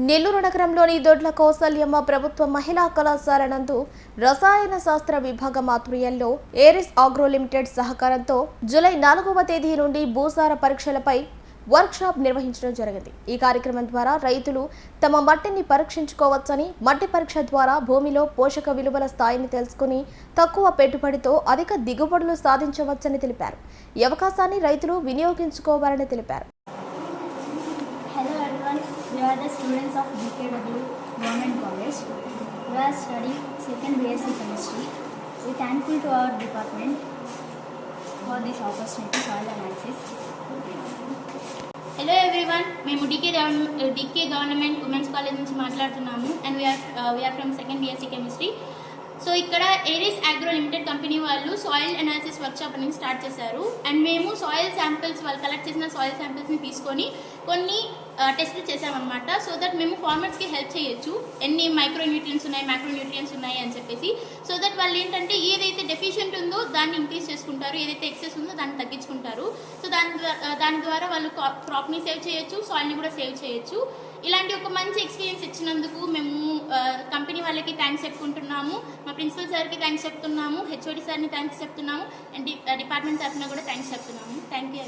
నెల్లూరు నగరంలోని దొడ్ల కౌసల్యమ్మ ప్రభుత్వ మహిళా కళాశాల నందు రసాయన శాస్త్ర విభాగం ఆధ్వర్యంలో ఏరిస్ ఆగ్రో లిమిటెడ్ సహకారంతో జూలై నాలుగవ తేదీ నుండి భూసార పరీక్షలపై వర్క్షాప్ నిర్వహించడం జరిగింది. ఈ కార్యక్రమం ద్వారా రైతులు తమ మట్టిని పరీక్షించుకోవచ్చని మట్టి పరీక్ష ద్వారా భూమిలో పోషక విలువల స్థాయిని తెలుసుకుని తక్కువ పెట్టుబడితో అధిక దిగుబడులు సాధించవచ్చని తెలిపారు. ఈ అవకాశాన్ని రైతులు వినియోగించుకోవాలని తెలిపారు. We are the students of DKW Government College. We are studying second BSc Chemistry. We thankful to our department for this opportunity soil analysis. Hello everyone మేము DK DK government women's college నుంచి మాట్లాడుతున్నాము and we are we are from second BSc chemistry so ఇక్కడ Aries agro Limited company వాళ్ళు soil analysis workshop అనేది start చేశారు and మేము soil samples వాళ్ళు collect చేసిన సాయిల్ శాంపిల్స్ని తీసుకొని కొన్ని టెస్ట్లు చేసామన్నమాట సో దట్ మేము ఫార్మర్స్కి హెల్ప్ చేయొచ్చు. ఎన్ని మైక్రో న్యూట్రియన్స్ ఉన్నాయి మైక్రో న్యూట్రియన్స్ ఉన్నాయి అని చెప్పేసి. సో దట్ వాళ్ళు ఏంటంటే ఏదైతే డెఫిషియెంట్ ఉందో దాన్ని ఇంక్రీజ్ చేసుకుంటారు. ఏదైతే ఎక్సెస్ ఉందో దాన్ని తగ్గించుకుంటారు. సో దాని ద్వారా దాని ద్వారా వాళ్ళు క్రాప్ని సేవ్ చేయొచ్చు సాయిల్ని కూడా సేవ్ చేయొచ్చు. ఇలాంటి ఒక మంచి ఎక్స్పీరియన్స్ ఇచ్చినందుకు మేము కంపెనీ వాళ్ళకి థ్యాంక్స్ చెప్పుకుంటున్నాము. మా ప్రిన్సిపల్ సార్కి థ్యాంక్స్ చెప్తున్నాము. హెచ్ఓడి సార్ని థ్యాంక్స్ చెప్తున్నాము. అండ్ డిపార్ట్మెంట్ తరఫున కూడా థ్యాంక్స్ చెప్తున్నాము. Thank you